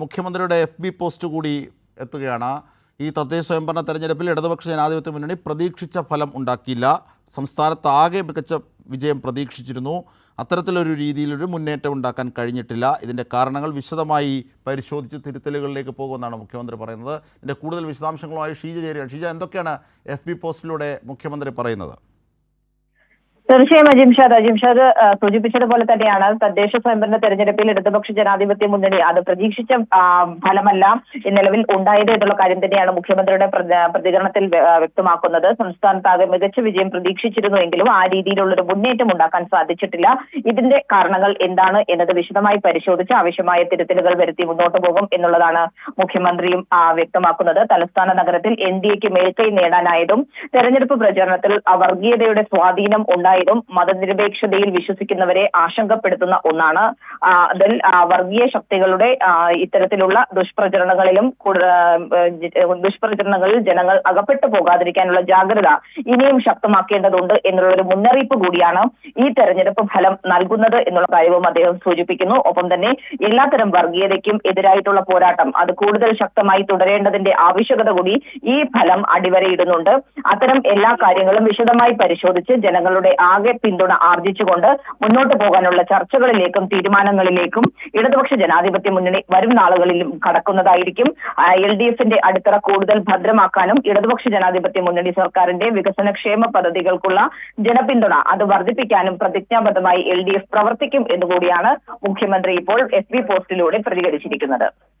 മുഖ്യമന്ത്രിയുടെ F B post കൂടി എത്തുകയാണ്. ഈ തദ്ദേശ സ്വയംഭരണ തെരഞ്ഞെടുപ്പിൽ ഇടതുപക്ഷ ജനാധിപത്യ മുന്നണി പ്രതീക്ഷിച്ച ഫലം ഉണ്ടാക്കിയില്ല. സംസ്ഥാനത്ത് ആകെ മികച്ച വിജയം പ്രതീക്ഷിച്ചിരുന്നു. അത്തരത്തിലൊരു രീതിയിലൊരു മുന്നേറ്റം ഉണ്ടാക്കാൻ കഴിഞ്ഞിട്ടില്ല. ഇതിന്റെ കാരണങ്ങൾ വിശദമായി പരിശോധിച്ച് തിരുത്തലുകളിലേക്ക് പോകുമെന്നാണ് മുഖ്യമന്ത്രി പറയുന്നത്. ഇതിന്റെ കൂടുതൽ വിശദാംശങ്ങളുമായി ഷീജ ചേരുകയാണ്. ഷീജ എന്തൊക്കെയാണ് എഫ് ബി പോസ്റ്റിലൂടെ മുഖ്യമന്ത്രി പറയുന്നത്? തീർച്ചയായും അജിംഷാദ് അജിംഷാദ് സൂചിപ്പിച്ചത് സൂചിപ്പിച്ചതുപോലെ തന്നെയാണ്. തദ്ദേശ സ്വയംഭരണ തെരഞ്ഞെടുപ്പിൽ ഇടതുപക്ഷ ജനാധിപത്യ മുന്നണി അത് പ്രതീക്ഷിച്ച ഫലമല്ല നിലവിൽ ഉണ്ടായത് എന്നുള്ള കാര്യം തന്നെയാണ് മുഖ്യമന്ത്രിയുടെ പ്രതികരണത്തിൽ വ്യക്തമാക്കുന്നത് സംസ്ഥാനത്ത് വ്യക്തമാക്കുന്നത്. സംസ്ഥാനത്താകെ മികച്ച വിജയം പ്രതീക്ഷിച്ചിരുന്നുവെങ്കിലും ആ രീതിയിലുള്ള ഒരു മുന്നേറ്റം ഉണ്ടാക്കാൻ സാധിച്ചിട്ടില്ല. ഇതിന്റെ കാരണങ്ങൾ എന്താണ് എന്നത് വിശദമായി പരിശോധിച്ച് ആവശ്യമായ തിരുത്തലുകൾ വരുത്തി മുന്നോട്ട് പോകും എന്നുള്ളതാണ് മുഖ്യമന്ത്രിയും വ്യക്തമാക്കുന്നത്. തലസ്ഥാന നഗരത്തിൽ എൻ ഡി എക്ക് മേൽക്കൈ നേടാനായതും തെരഞ്ഞെടുപ്പ് പ്രചാരണത്തിൽ വർഗീയതയുടെ സ്വാധീനം ഉണ്ടായതും മതനിരപേക്ഷതയിൽ വിശ്വസിക്കുന്നവരെ ആശങ്കപ്പെടുത്തുന്ന ഒന്നാണ്. അതിൽ വർഗീയ ശക്തികളുടെ ഇത്തരത്തിലുള്ള ദുഷ്പ്രചരണങ്ങളിലും ദുഷ്പ്രചരണങ്ങളിൽ ജനങ്ങൾ അകപ്പെട്ടു പോകാതിരിക്കാനുള്ള ജാഗ്രത ഇനിയും ശക്തമാക്കേണ്ടതുണ്ട് എന്നുള്ള ഒരു മുന്നറിയിപ്പ് കൂടിയാണ് ഈ തെരഞ്ഞെടുപ്പ് ഫലം നൽകുന്നത് എന്നുള്ള കാര്യവും അദ്ദേഹം സൂചിപ്പിക്കുന്നു. ഒപ്പം തന്നെ എല്ലാത്തരം വർഗീയതയ്ക്കും എതിരായിട്ടുള്ള പോരാട്ടം അത് കൂടുതൽ ശക്തമായി തുടരേണ്ടതിന്റെ ആവശ്യകത കൂടി ഈ ഫലം അടിവരയിടുന്നുണ്ട്. അത്തരം എല്ലാ കാര്യങ്ങളും വിശദമായി പരിശോധിച്ച് ജനങ്ങളുടെ ആകെ പിന്തുണ ആർജിച്ചുകൊണ്ട് മുന്നോട്ട് പോകാനുള്ള ചർച്ചകളിലേക്കും തീരുമാനങ്ങളിലേക്കും ഇടതുപക്ഷ ജനാധിപത്യ മുന്നണി വരും നാളുകളിലും കടക്കുന്നതായിരിക്കും. എൽ ഡി എഫിന്റെ അടിത്തറ കൂടുതൽ ഭദ്രമാക്കാനും ഇടതുപക്ഷ ജനാധിപത്യ മുന്നണി സർക്കാരിന്റെ വികസന ക്ഷേമ പദ്ധതികൾക്കുള്ള ജനപിന്തുണ അത് വർദ്ധിപ്പിക്കാനും പ്രതിജ്ഞാബദ്ധമായി എൽ ഡി എഫ് പ്രവർത്തിക്കും എന്നുകൂടിയാണ് മുഖ്യമന്ത്രി ഇപ്പോൾ എസ് പോസ്റ്റിലൂടെ പ്രതികരിച്ചിരിക്കുന്നത്.